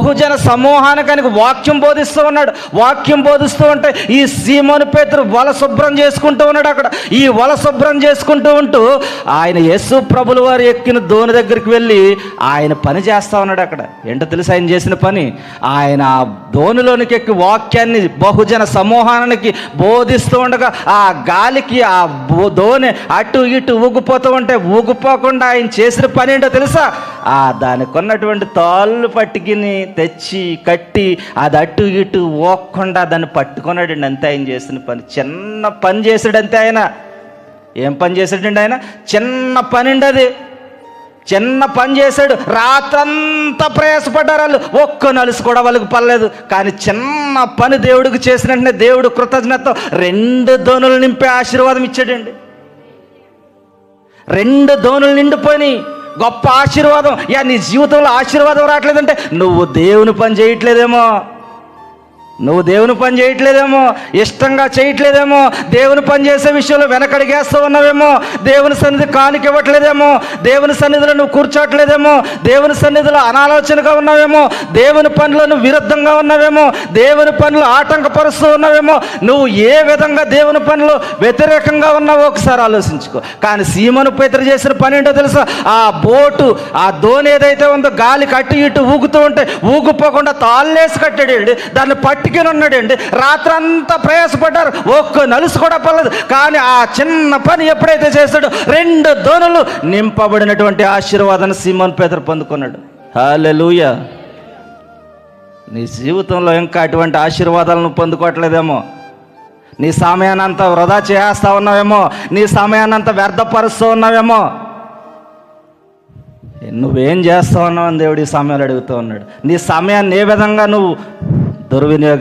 బహుజన సమూహానికి వాక్యం బోధిస్తూ ఉన్నాడు. వాక్యం బోధిస్తూ ఉంటే ఈ సీమోను పేతురు వల శుభ్రం చేసుకుంటూ ఉన్నాడు అక్కడ. ఈ వల శుభ్రం చేసుకుంటూ ఉంటూ ఆయన యేసు ప్రభులు వారు ఎక్కిన దోని దగ్గరికి వెళ్ళి ఆయన పని చేస్తూ ఉన్నాడు అక్కడ. ఏంటో తెలుసు? ఆయన చేసిన పని? ఆయన ఆ దోనిలోనికి ఎక్కి వాక్యాన్ని బహుజన సమూహానికి బోధిస్తూ ఉండగా ఆ గాలికి ఆ బో- అటు ఇటు ఊగిపోతూ ఉంటే ఊగిపోకుండా ఆయన చేసిన పని ఏంటో తెలుసా? ఆ దానికి ఉన్నటువంటి తాళ్ళు పట్టుకుని తెచ్చి కట్టి అది అటు ఇటు ఓకుండా దాన్ని పట్టుకున్నాడండి. అంతే ఆయన చేసిన పని. చిన్న పని చేసాడంతే ఆయన. ఏం పని చేసాడండి ఆయన? చిన్న పని అండి అది. చిన్న పని చేశాడు. రాత్రంతా ప్రయాసపడ్డారు వాళ్ళు. ఒక్క నలుసు కూడా వాళ్ళకి పర్లేదు కానీ చిన్న పని దేవుడికి చేసిన వెంటనే దేవుడు కృతజ్ఞత రెండు దోనులు నింపే ఆశీర్వాదం ఇచ్చాడండి. రెండు దోనులు నిండిపోయినాయి. గొప్ప ఆశీర్వాదం. యా నీ జీవితంలో ఆశీర్వాదం రావట్లేదంటే నువ్వు దేవుని పని చేయట్లేదేమో. నువ్వు దేవుని పని చేయట్లేదేమో ఇష్టంగా చేయట్లేదేమో దేవుని పని చేసే విషయంలో వెనకడిగేస్తూ ఉన్నావేమో దేవుని సన్నిధి కానికివ్వట్లేదేమో దేవుని సన్నిధిలో నువ్వు కూర్చోట్లేదేమో దేవుని సన్నిధిలో అనాలోచనగా ఉన్నావేమో దేవుని పనులను నువ్వు విరుద్ధంగా ఉన్నావేమో దేవుని పనులు ఆటంకపరుస్తూ ఉన్నావేమో నువ్వు ఏ విధంగా దేవుని పనులు వ్యతిరేకంగా ఉన్నావో ఒకసారి ఆలోచించుకో. కానీ సీమను పెతరు చేసిన పని ఏంటో తెలుసా? ఆ బోటు ఆ దోణి ఏదైతే ఉందో గాలి కట్టి ఇటు ఊగుతూ ఉంటే ఊగిపోకుండా తాళ్ళేసి కట్టాడు దాన్ని పట్టుకుని ఉన్నాడండి రాత్రంతా ప్రయాసపడ్డారు. ఒక్క నలుసు కూడా పర్లేదు కానీ ఆ చిన్న పని ఎప్పుడైతే చేస్తాడో రెండు దోనులు నింపబడినటువంటి ఆశీర్వాదాన్ని సీమన్ పేదరు పొందుకున్నాడు. హాలూయ నీ జీవితంలో ఇంకా అటువంటి ఆశీర్వాదాలను పొందుకోవట్లేదేమో. నీ సమయానంతా వృధా చేస్తా ఉన్నావేమో. నీ సమయానంతా వ్యర్థపరుస్తూ ఉన్నావేమో. నువ్వేం చేస్తావు ఉన్నావు అని దేవుడు ఈ సమయాలు అడుగుతూ ఉన్నాడు. నీ సమయాన్ని ఏ విధంగా నువ్వు దుర్వినియోగం